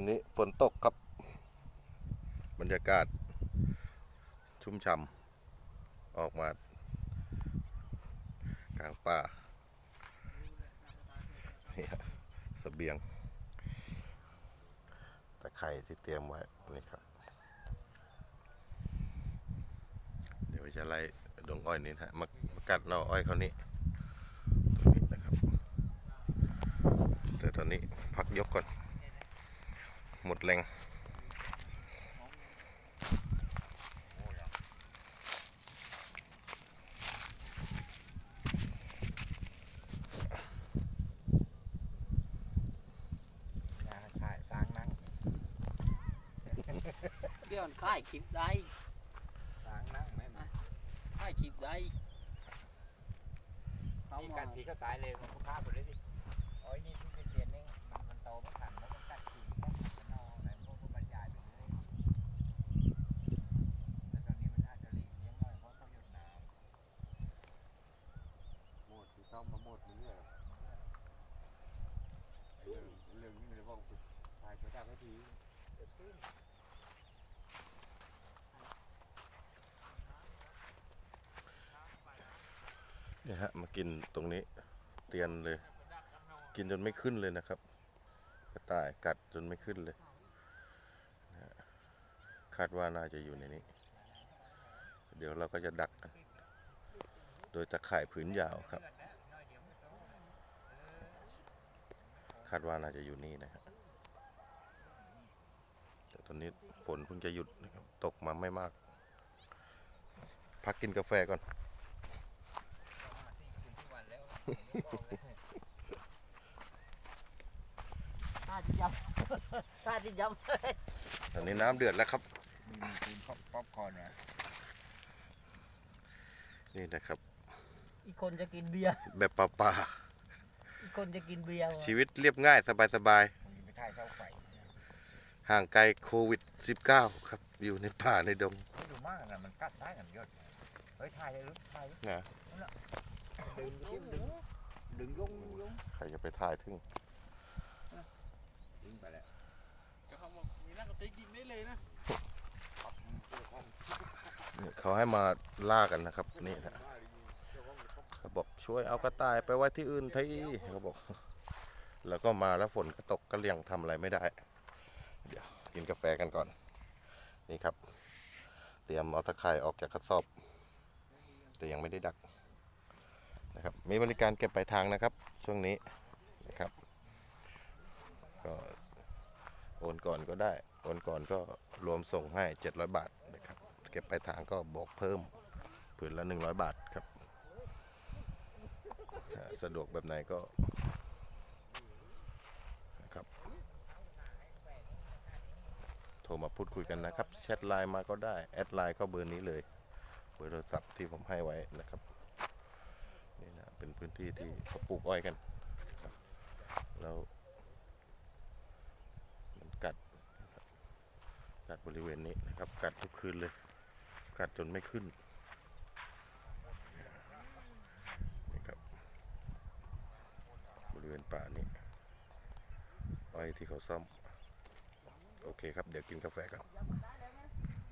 วันนี้ฝนตกครับ บรรยากาศ ชุ่มฉ่ำออกมา กลางป่าเนี่ยเสบียงตะไคร่ที่เตรียมไว้นี่ครับ เดี๋ยวจะไล่ดงอ้อยนี่นะมามากัดหน่ออ้อยเขานี้ตรงนี้นะครับ แต่ตอนนี้พักยกก่อน หมดแรงถ่ายสร้างนั่งเดี๋ยวค่ายคลิปได้สร้างนั่งแม่นค่ายคลิปได้เขามีมาการผีก็ตายเลยมันก็ฆ่าหมดเลยสิโอ้ยนี่ทุกเดือนนึงมันมันโตมันขันแล้วมันกัดขี่มันนอนอะไรพวกมันบรรยายไปเรื่อยแต่ตอนนี้มันอาจจะหลีกเลี่ยงหน่อยเพราะเขาหยุดน้ำ หมดที่ต้องมาหมดมันเนี่ยไอ้เรื่องเรื่องนี้มันจะบอกตายจะได้ไม่ที เนี่ยฮะ มากินตรงนี้เตียนเลย กินจนไม่ขึ้นเลยนะครับ กระต่ายกัดจนไม่ขึ้นเลยนะคาดว่าน่าจะอยู่ในนี้ เดี๋ยวเราก็จะดักกันโดยตะข่ายผืนยาวครับ คาดว่าน่าจะอยู่นี่นะฮะแต่ตอนนี้ฝนเพิ่งจะหยุดนะครับตกมาไม่มาก พักกินกาแฟก่อนค่าที่ยำค่าที่ยตอนนี้น้ำเดือดแล้วครับ มีมีคูนป๊อปคอร์นนะนี่นะครับำอีกคนจะกินเบียร์ แบบป่าอีกคนจะกินเบียร์ๆชีวิตเรียบง่ายสบายมึงไปถ่ายเสาไฟๆ ห่างไกลโควิด -19 ครับ อยู่ในป่าในดงไม่ดูมากนะมันกัดได้กันยอดเฮ้ยถ่ายเลยลึกถ่ายนะดึงดึงดึงดึงยงดึงยงใครจะไปถ่ายถึงดึงไปแล้วเขาบอกมีนักตีกินได้เลยนะนี่เขาให้มาล่ากันนะครับนี่นะเขาบอกช่วยเอากระต่ายไปไว้ที่อื่นทีเขาบอก แล้วก็มาแล้วฝนก็ตกก็เลี่ยงทำอะไรไม่ได้เดี๋ยว กินกาแฟกันก่อน นี่ครับ เตรียมเอาตะไคร่ออกจากกระสอบ แต่ยังไม่ได้ดักนะครับมีบริการเก็บปลายทางนะครับ ช่วงนี้นะครับก็โอนก่อนก็ได้โอนก่อนก็รวมส่งให้ 700 บาทนะครับเก็บปลายทางก็บอกเพิ่มผืนละ 100 บาทครับ สะดวกแบบไหนก็นะครับ โทรมา พูดคุยกันนะครับแชทไลน์มาก็ได้แอดไลน์ก็เบอร์นี้เลยเบอร์โทรศัพท์ที่ผมให้ไว้นะครับนี่นะเป็นพื้นที่ที่เขาปลูกอ้อยกันครับแล้วมันกัดกัดบริเวณนี้นะครับกัดทุกคืนเลย กัดจนไม่ขึ้นนี่ครับบริเวณป่านี้อ้อยที่เขาซ่อม โอเคครับ เดี๋ยวกินกาแฟกัน